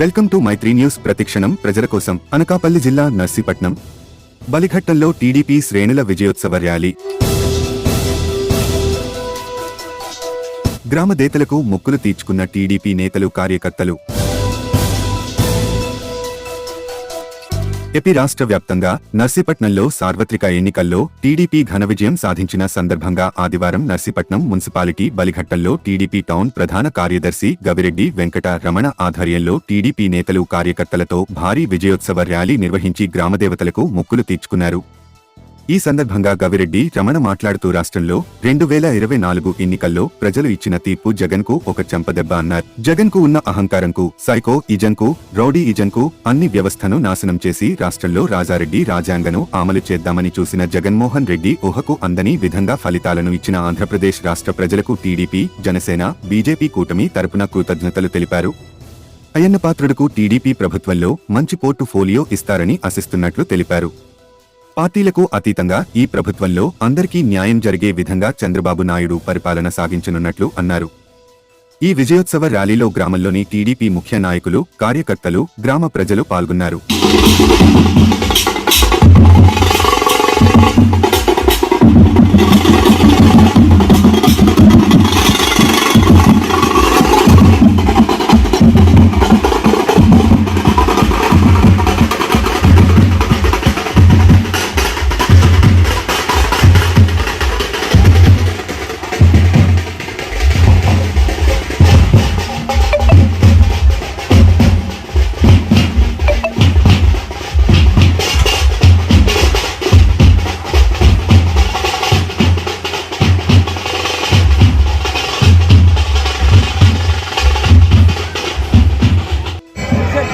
Welcome to Mythri news ప్రతిక్షణం ప్రజల కోసం అనకాపల్లి జిల్లా నర్సీపట్నం. బలిఘట్టంలో టీడీపీ శ్రేణుల విజయోత్సవ ర్యాలీ. గ్రామదేతలకు మొక్కులు తీర్చుకున్న టీడీపీ నేతలు కార్యకర్తలు. ఏపీ రాష్ట్ర వ్యాప్తంగా నర్సీపట్నంలో సార్వత్రిక ఎన్నికల్లో టీడీపీ ఘన విజయం సాధించిన సందర్భంగా ఆదివారం నర్సీపట్నం మున్సిపాలిటీ బలిఘట్టంలో టీడీపీ టౌన్ ప్రధాన కార్యదర్శి గవిరెడ్డి వెంకట రమణ ఆధ్వర్యంలో టీడీపీ నేతలు కార్యకర్తలతో భారీ విజయోత్సవ ర్యాలీ నిర్వహించి గ్రామదేవతలకు మొక్కులు తీర్చుకున్నారు. ఈ సందర్భంగా గవిరెడ్డి రమణ మాట్లాడుతూ రాష్ట్రంలో రెండు వేల ఇరవై నాలుగు ఎన్నికల్లో ప్రజలు ఇచ్చిన తీర్పు జగన్కు ఒక చెంపదెబ్బ అన్నారు. జగన్కు ఉన్న అహంకారంకు సైకో ఇజంకు రౌడీ ఇజంకు అన్ని వ్యవస్థను నాశనం చేసి రాష్ట్రంలో రాజారెడ్డి రాజ్యాంగను అమలు చేద్దామని చూసిన జగన్మోహన్ రెడ్డి ఊహకు అందని విధంగా ఫలితాలను ఇచ్చిన ఆంధ్రప్రదేశ్ రాష్ట్ర ప్రజలకు టీడీపీ జనసేన బీజేపీ కూటమి తరపున కృతజ్ఞతలు తెలిపారు. అయ్యన్నపాత్రుడుకు టీడీపీ ప్రభుత్వంలో మంచి పోర్టుఫోలియో ఇస్తారని ఆశిస్తున్నట్లు తెలిపారు. పార్టీలకు అతీతంగా ఈ ప్రభుత్వంలో అందరికీ న్యాయం జరిగే విధంగా చంద్రబాబు నాయుడు పరిపాలన సాగించనున్నట్లు అన్నారు. ఈ విజయోత్సవ ర్యాలీలో గ్రామంలోని టీడీపీ ముఖ్య నాయకులు కార్యకర్తలు గ్రామ ప్రజలు పాల్గొన్నారు.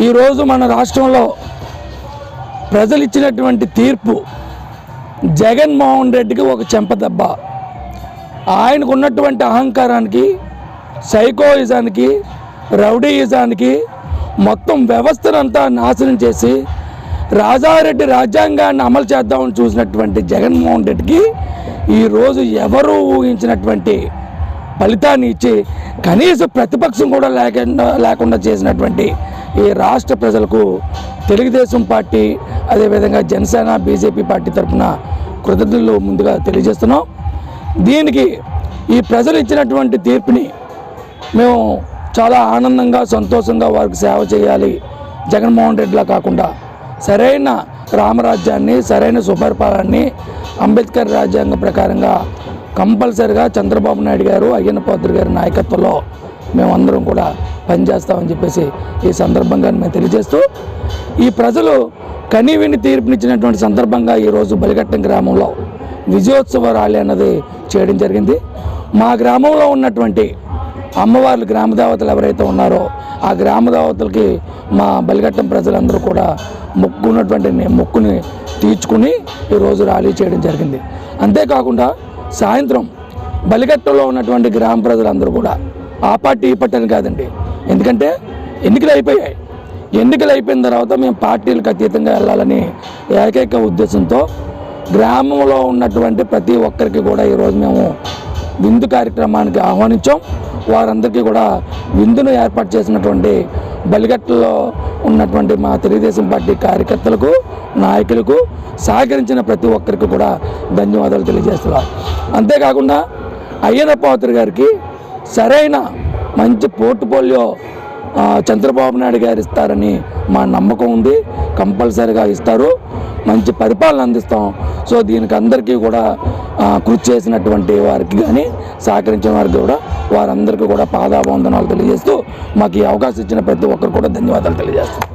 ఈరోజు మన రాష్ట్రంలో ప్రజలు ఇచ్చినటువంటి తీర్పు జగన్మోహన్ రెడ్డికి ఒక చెంపదెబ్బ ఆయనకు ఉన్నటువంటి అహంకారానికి సైకోయిజానికి రౌడీయిజానికి మొత్తం వ్యవస్థనంతా నాశనం చేసి రాజారెడ్డి రాజ్యాంగాన్ని అమలు చేద్దామని చూసినటువంటి జగన్మోహన్ రెడ్డికి ఈరోజు ఎవరూ ఊహించినటువంటి ఫలితాన్ని ఇచ్చి కనీస ప్రతిపక్షం కూడా లేకుండా లేకుండా చేసినటువంటి ఈ రాష్ట్ర ప్రజలకు తెలుగుదేశం పార్టీ అదేవిధంగా జనసేన బీజేపీ పార్టీ తరఫున కృతజ్ఞతలు ముందుగా తెలియజేస్తున్నాం. దీనికి ఈ ప్రజలు ఇచ్చినటువంటి తీర్పుని మేము చాలా ఆనందంగా సంతోషంగా వారికి సేవ చేయాలి. జగన్మోహన్ రెడ్డిలా కాకుండా సరైన రామరాజ్యాన్ని సరైన సుపరిపాలనని అంబేద్కర్ రాజ్యాంగం ప్రకారంగా కంపల్సరిగా చంద్రబాబు నాయుడు గారు అయ్యన్న గారి నాయకత్వంలో మేమందరం కూడా పనిచేస్తామని చెప్పేసి ఈ సందర్భంగా మేము తెలియజేస్తూ ఈ ప్రజలు కనీవిని తీర్పునిచ్చినటువంటి సందర్భంగా ఈరోజు బలిఘట్టం గ్రామంలో విజయోత్సవ ర్యాలీ అన్నది చేయడం జరిగింది. మా గ్రామంలో ఉన్నటువంటి అమ్మవార్లు గ్రామదేవతలు ఎవరైతే ఉన్నారో ఆ గ్రామదేవతలకి మా బలిఘట్టం ప్రజలందరూ కూడా మొక్కున్నటువంటి మొక్కుని తీర్చుకుని ఈరోజు ర్యాలీ చేయడం జరిగింది. అంతేకాకుండా సాయంత్రం బలిగట్టలో ఉన్నటువంటి గ్రామ ప్రజలందరూ కూడా ఆ పార్టీ ఈ పార్టీ అని కాదండి. ఎందుకంటే ఎన్నికలు అయిపోయాయి. ఎన్నికలు అయిపోయిన తర్వాత మేము పార్టీలకు అతీతంగా వెళ్ళాలని ఏకైక ఉద్దేశంతో గ్రామంలో ఉన్నటువంటి ప్రతి ఒక్కరికి కూడా ఈరోజు మేము విందు కార్యక్రమానికి ఆహ్వానించాం. వారందరికీ కూడా విందును ఏర్పాటు చేసినటువంటి బలిగట్టలో ఉన్నటువంటి మా తెలుగుదేశం పార్టీ కార్యకర్తలకు నాయకులకు సహకరించిన ప్రతి ఒక్కరికి కూడా ధన్యవాదాలు తెలియజేస్తున్నాం. అంతేకాకుండా అయ్యన్న గారికి సరైన మంచి పోర్ట్ఫోలియో చంద్రబాబు నాయుడు గారు ఇస్తారని మా నమ్మకం ఉంది. కంపల్సరిగా ఇస్తారు. మంచి పరిపాలన అందిస్తాం. సో దీనికి అందరికీ కూడా కృషి చేసినటువంటి వారికి కానీ సహకరించిన వారికి కూడా వారందరికీ కూడా పాదాబంధనాలు తెలియజేస్తూ మాకు ఈ అవకాశం ఇచ్చిన ప్రతి ఒక్కరు కూడా ధన్యవాదాలు తెలియజేస్తాం